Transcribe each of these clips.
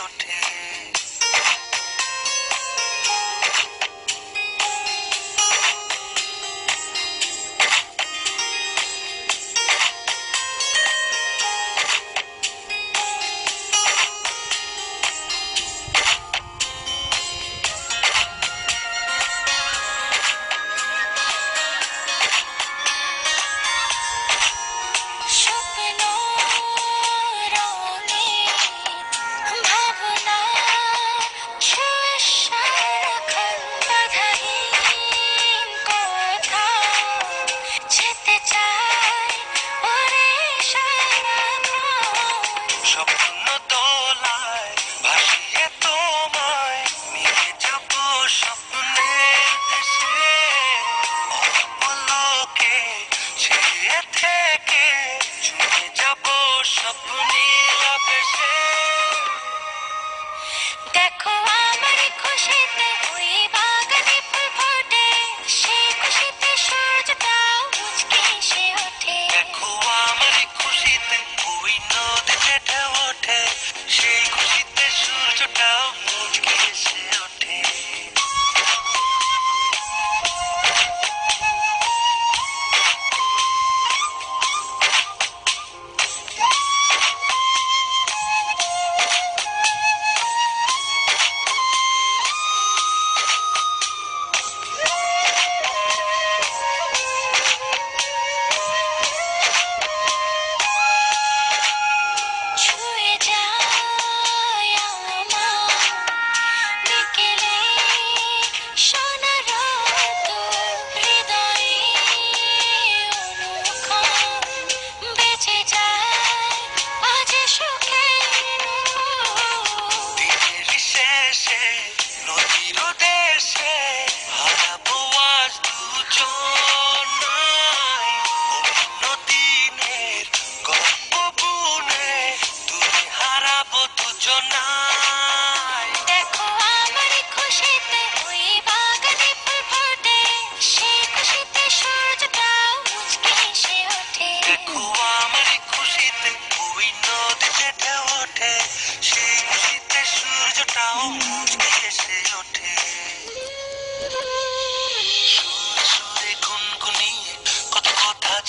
so dear. come.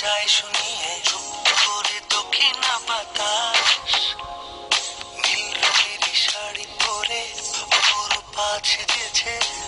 যায় শুনিয়ে যুক্ত করে দক্ষিণা বাতাস নীল রঙের শাড়ি পরে অপরূপ আছে যেছে